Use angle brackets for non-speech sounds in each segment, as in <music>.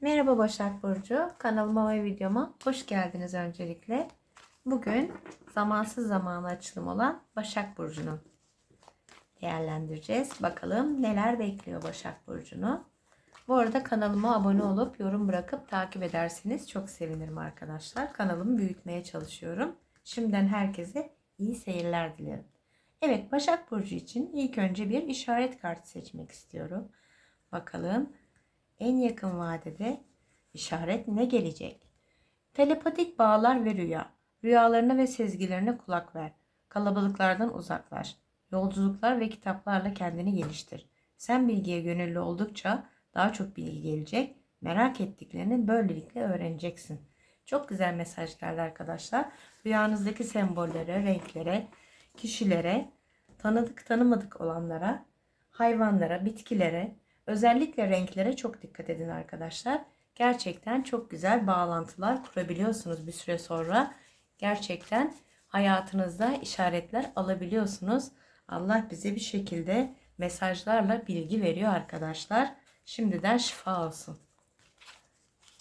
Merhaba Başak Burcu. Kanalıma ve videoma hoş geldiniz öncelikle. Bugün zamansız zamanı açılım olan Başak Burcu'nu değerlendireceğiz. Bakalım neler bekliyor Başak Burcu'nu. Bu arada kanalıma abone olup yorum bırakıp takip ederseniz çok sevinirim arkadaşlar. Kanalımı büyütmeye çalışıyorum. Şimdiden herkese iyi seyirler dilerim. Evet Başak Burcu için ilk önce bir işaret kartı seçmek istiyorum. Bakalım en yakın vadede işaret ne gelecek? Telepatik bağlar ve rüya. Rüyalarına ve sezgilerine kulak ver. Kalabalıklardan uzaklaş. Yolculuklar ve kitaplarla kendini geliştir. Sen bilgiye gönüllü oldukça daha çok bilgi gelecek. Merak ettiklerini böylelikle öğreneceksin. Çok güzel mesaj geldi arkadaşlar. Rüyanızdaki sembollere, renklere, kişilere, tanıdık tanımadık olanlara, hayvanlara, bitkilere, özellikle renklere çok dikkat edin arkadaşlar. Gerçekten çok güzel bağlantılar kurabiliyorsunuz bir süre sonra. Gerçekten hayatınızda işaretler alabiliyorsunuz. Allah bize bir şekilde mesajlarla bilgi veriyor arkadaşlar. Şimdiden şifa olsun.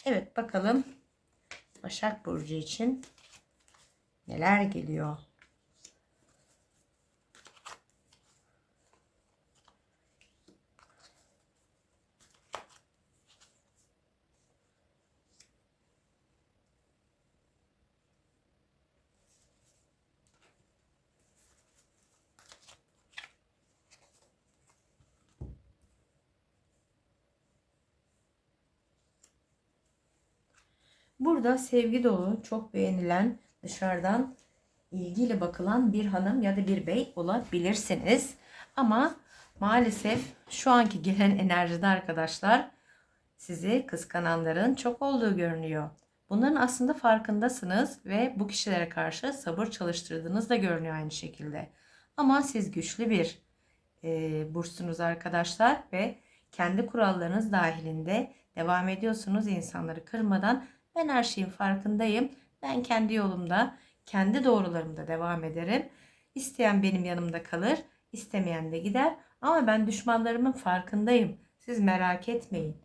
Evet bakalım Başak Burcu için neler geliyor? Burada sevgi dolu, çok beğenilen, dışarıdan ilgiyle bakılan bir hanım ya da bir bey olabilirsiniz. Ama maalesef şu anki gelen <laughs> enerjide arkadaşlar sizi kıskananların çok olduğu görünüyor. Bunların aslında farkındasınız ve bu kişilere karşı sabır çalıştırdığınız da görünüyor aynı şekilde. Ama siz güçlü bir e, bursunuz arkadaşlar ve kendi kurallarınız dahilinde devam ediyorsunuz insanları kırmadan ben her şeyin farkındayım. Ben kendi yolumda, kendi doğrularımda devam ederim. İsteyen benim yanımda kalır, istemeyen de gider. Ama ben düşmanlarımın farkındayım. Siz merak etmeyin.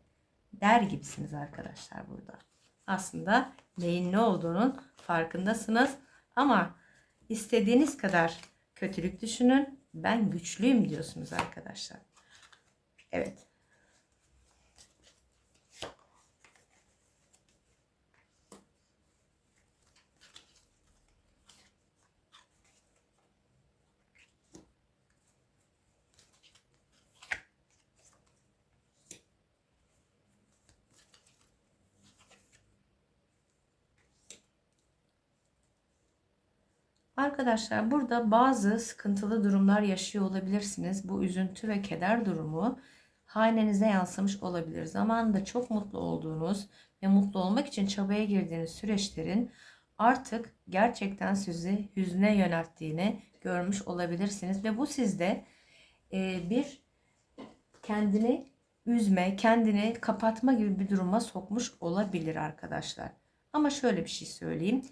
Der gibisiniz arkadaşlar burada. Aslında neyin ne olduğunun farkındasınız. Ama istediğiniz kadar kötülük düşünün. Ben güçlüyüm diyorsunuz arkadaşlar. Evet. Arkadaşlar burada bazı sıkıntılı durumlar yaşıyor olabilirsiniz. Bu üzüntü ve keder durumu hanenize yansımış olabilir. Zamanında çok mutlu olduğunuz ve mutlu olmak için çabaya girdiğiniz süreçlerin artık gerçekten sizi hüzne yönelttiğini görmüş olabilirsiniz. Ve bu sizde e, bir kendini üzme, kendini kapatma gibi bir duruma sokmuş olabilir arkadaşlar. Ama şöyle bir şey söyleyeyim.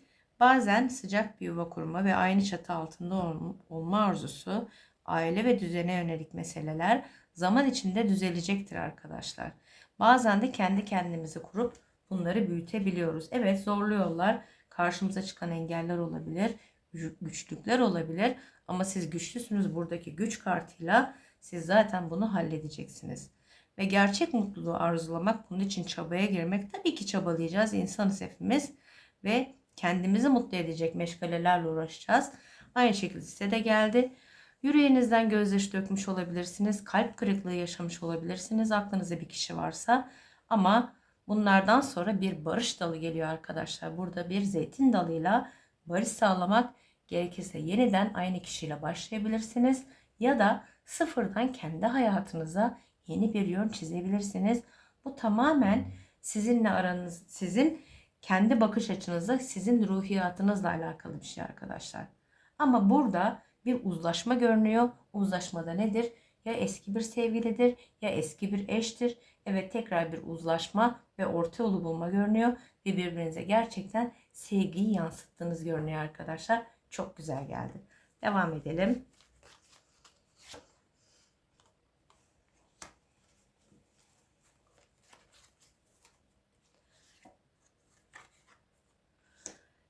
Bazen sıcak bir yuva kurma ve aynı çatı altında olma arzusu, aile ve düzene yönelik meseleler zaman içinde düzelecektir arkadaşlar. Bazen de kendi kendimizi kurup bunları büyütebiliyoruz. Evet zorlu yollar, karşımıza çıkan engeller olabilir, güçlükler olabilir ama siz güçlüsünüz buradaki güç kartıyla siz zaten bunu halledeceksiniz. Ve gerçek mutluluğu arzulamak, bunun için çabaya girmek tabii ki çabalayacağız. insanız hepimiz ve kendimizi mutlu edecek meşgalelerle uğraşacağız. Aynı şekilde size de geldi. Yüreğinizden gözyaşı dökmüş olabilirsiniz. Kalp kırıklığı yaşamış olabilirsiniz. Aklınızda bir kişi varsa. Ama bunlardan sonra bir barış dalı geliyor arkadaşlar. Burada bir zeytin dalıyla barış sağlamak gerekirse yeniden aynı kişiyle başlayabilirsiniz. Ya da sıfırdan kendi hayatınıza yeni bir yön çizebilirsiniz. Bu tamamen sizinle aranız, sizin kendi bakış açınızla sizin ruhiyatınızla alakalı bir şey arkadaşlar. Ama burada bir uzlaşma görünüyor. Uzlaşmada nedir? Ya eski bir sevgilidir ya eski bir eştir. Evet tekrar bir uzlaşma ve orta yolu bulma görünüyor. Ve birbirinize gerçekten sevgiyi yansıttığınız görünüyor arkadaşlar. Çok güzel geldi. Devam edelim.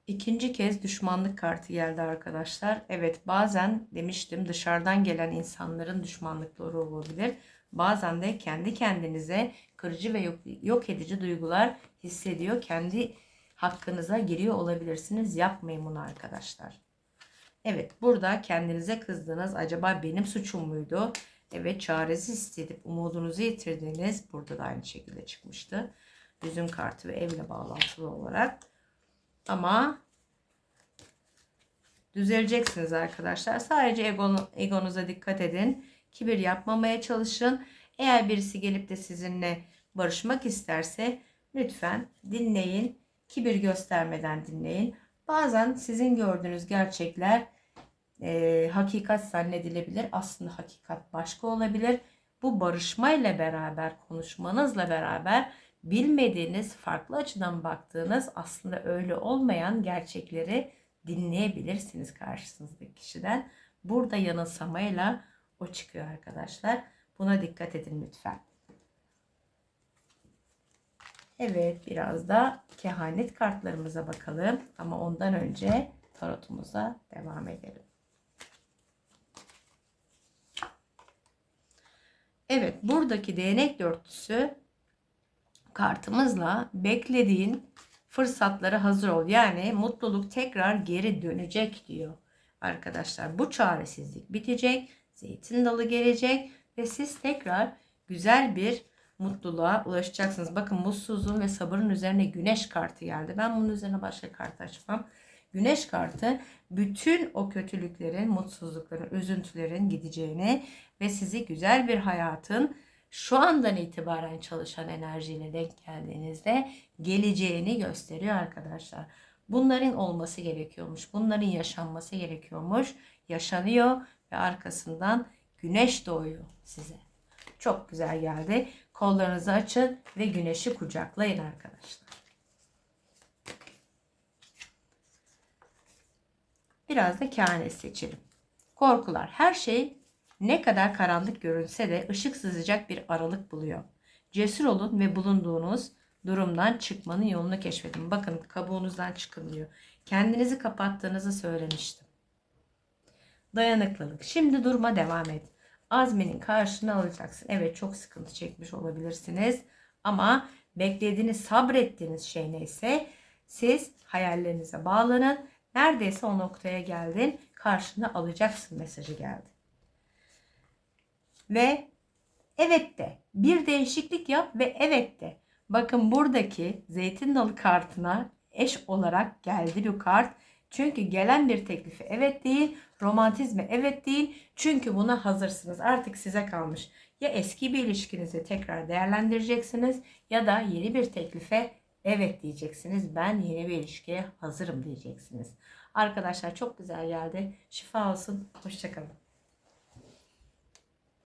İkinci kez düşmanlık kartı geldi arkadaşlar. Evet bazen demiştim dışarıdan gelen insanların düşmanlıkları olabilir. Bazen de kendi kendinize kırıcı ve yok, yok edici duygular hissediyor. Kendi hakkınıza giriyor olabilirsiniz. Yapmayın bunu arkadaşlar. Evet burada kendinize kızdınız. Acaba benim suçum muydu? Evet çaresiz hissedip umudunuzu yitirdiğiniz burada da aynı şekilde çıkmıştı. Üzüm kartı ve evle bağlantılı olarak. Ama düzeleceksiniz arkadaşlar. Sadece ego, egonuza dikkat edin. Kibir yapmamaya çalışın. Eğer birisi gelip de sizinle barışmak isterse lütfen dinleyin. Kibir göstermeden dinleyin. Bazen sizin gördüğünüz gerçekler e, hakikat zannedilebilir. Aslında hakikat başka olabilir. Bu barışmayla beraber, konuşmanızla beraber bilmediğiniz, farklı açıdan baktığınız aslında öyle olmayan gerçekleri dinleyebilirsiniz karşınızdaki kişiden. Burada yanılsamayla o çıkıyor arkadaşlar. Buna dikkat edin lütfen. Evet biraz da kehanet kartlarımıza bakalım. Ama ondan önce tarotumuza devam edelim. Evet buradaki değnek dörtlüsü kartımızla beklediğin fırsatlara hazır ol. Yani mutluluk tekrar geri dönecek diyor. Arkadaşlar bu çaresizlik bitecek. Zeytin dalı gelecek ve siz tekrar güzel bir mutluluğa ulaşacaksınız. Bakın mutsuzluğun ve sabırın üzerine güneş kartı geldi. Ben bunun üzerine başka kart açmam. Güneş kartı bütün o kötülüklerin, mutsuzlukların, üzüntülerin gideceğini ve sizi güzel bir hayatın şu andan itibaren çalışan enerjiyle denk geldiğinizde geleceğini gösteriyor arkadaşlar. Bunların olması gerekiyormuş. Bunların yaşanması gerekiyormuş. Yaşanıyor ve arkasından güneş doğuyor size. Çok güzel geldi. Kollarınızı açın ve güneşi kucaklayın arkadaşlar. Biraz da kehanet seçelim. Korkular. Her şey ne kadar karanlık görünse de ışık sızacak bir aralık buluyor. Cesur olun ve bulunduğunuz durumdan çıkmanın yolunu keşfedin. Bakın kabuğunuzdan çıkın diyor. Kendinizi kapattığınızı söylemiştim. Dayanıklılık. Şimdi durma devam et. Azminin karşını alacaksın. Evet çok sıkıntı çekmiş olabilirsiniz. Ama beklediğiniz, sabrettiğiniz şey neyse siz hayallerinize bağlanın. Neredeyse o noktaya geldin. Karşını alacaksın mesajı geldi. Ve evet de bir değişiklik yap ve evet de. Bakın buradaki zeytin dalı kartına eş olarak geldi bu kart. Çünkü gelen bir teklifi evet değil, romantizme evet değil. Çünkü buna hazırsınız. Artık size kalmış. Ya eski bir ilişkinizi tekrar değerlendireceksiniz ya da yeni bir teklife evet diyeceksiniz. Ben yeni bir ilişkiye hazırım diyeceksiniz. Arkadaşlar çok güzel geldi. Şifa olsun. Hoşçakalın.